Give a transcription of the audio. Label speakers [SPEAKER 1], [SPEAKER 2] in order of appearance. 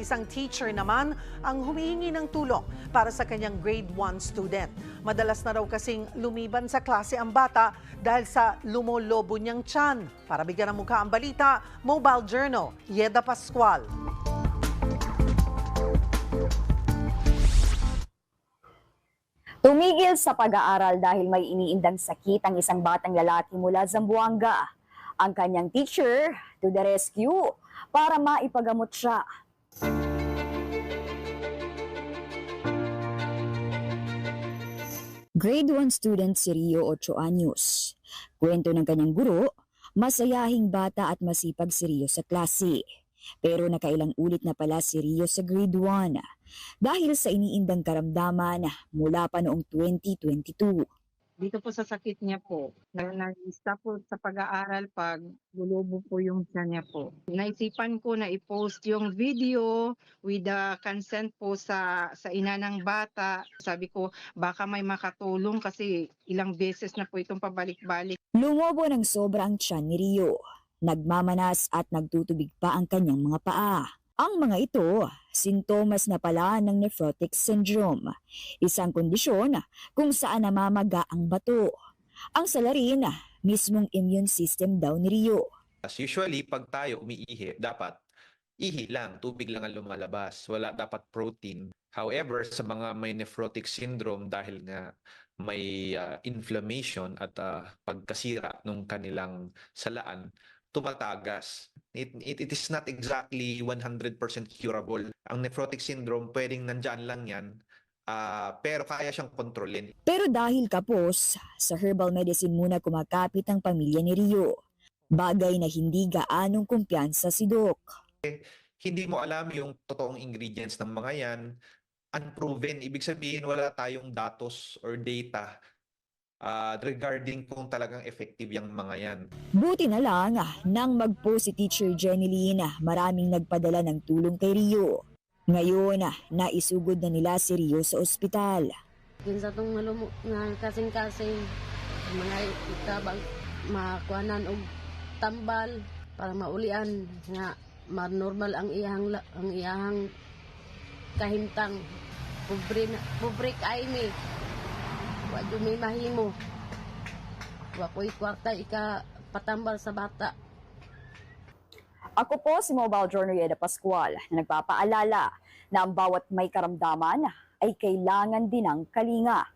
[SPEAKER 1] isang teacher naman ang humihingi ng tulong para sa kanyang grade 1 student. Madalas na raw kasing lumiban sa klase ang bata dahil sa lumolobo niyang tiyan. Para bigyan ng mukha ang balita, Mobile Journal, Yeda Pascual.
[SPEAKER 2] Tumigil sa pag-aaral dahil may iniindang sakit ang isang batang lalaki mula Zamboanga. Ang kanyang teacher to the rescue para maipagamot siya. Grade 1 student si Rio Ocho Anyos. Kwento ng kanyang guro, masayahing bata at masipag si Rio sa klase. Pero nakailang ulit na pala si Rio sa grade 1 dahil sa iniindang karamdaman mula pa noong 2022.
[SPEAKER 3] Dito po sa sakit niya po, na nag-stop po sa pag-aaral pag gulubo po yung siya niya po. Naisipan ko na i-post yung video with the consent po sa sa ina ng bata. Sabi ko, baka may makatulong kasi ilang beses na po itong pabalik-balik.
[SPEAKER 2] Lumobo ng sobra ang tiyan ni Rio. Nagmamanas at nagtutubig pa ang kanyang mga paa. Ang mga ito, sintomas na pala ng nephrotic syndrome, isang kondisyon kung saan namamaga ang bato. Ang salarin, mismong immune system daw ni Rio.
[SPEAKER 4] As usually, pag tayo umiihi, dapat ihi lang, tubig lang ang lumalabas. Wala dapat protein. However, sa mga may nephrotic syndrome dahil nga may ah, inflammation at ah, pagkasira ng kanilang salaan, tumatagas. It, it, it is not exactly 100% curable. Ang nephrotic syndrome, pwedeng nandyan lang yan, ah, pero kaya siyang kontrolin.
[SPEAKER 2] Pero dahil kapos, sa herbal medicine muna kumakapit ang pamilya ni Rio. Bagay na hindi gaanong kumpiyansa si Doc.
[SPEAKER 4] hindi mo alam yung totoong ingredients ng mga yan, unproven. Ibig sabihin, wala tayong datos or data ah, regarding kung talagang effective yung mga yan.
[SPEAKER 2] Buti na lang, ah, nang mag-post si Teacher ah, maraming nagpadala ng tulong kay Rio. Ngayon, ah, naisugod na nila si Rio sa ospital.
[SPEAKER 5] Kinsa tong malumo nga kasing-kasing mga itabang makuanan og tambal para maulian nga ma-normal ang iyang ang iyang kahimtang pobre na pobre kay ni wa may mahimo wa kwarta ika patambal sa bata
[SPEAKER 2] Ako po si Mobile Journal Yeda Pascual na nagpapaalala na ang bawat may karamdaman ay kailangan din ng kalinga.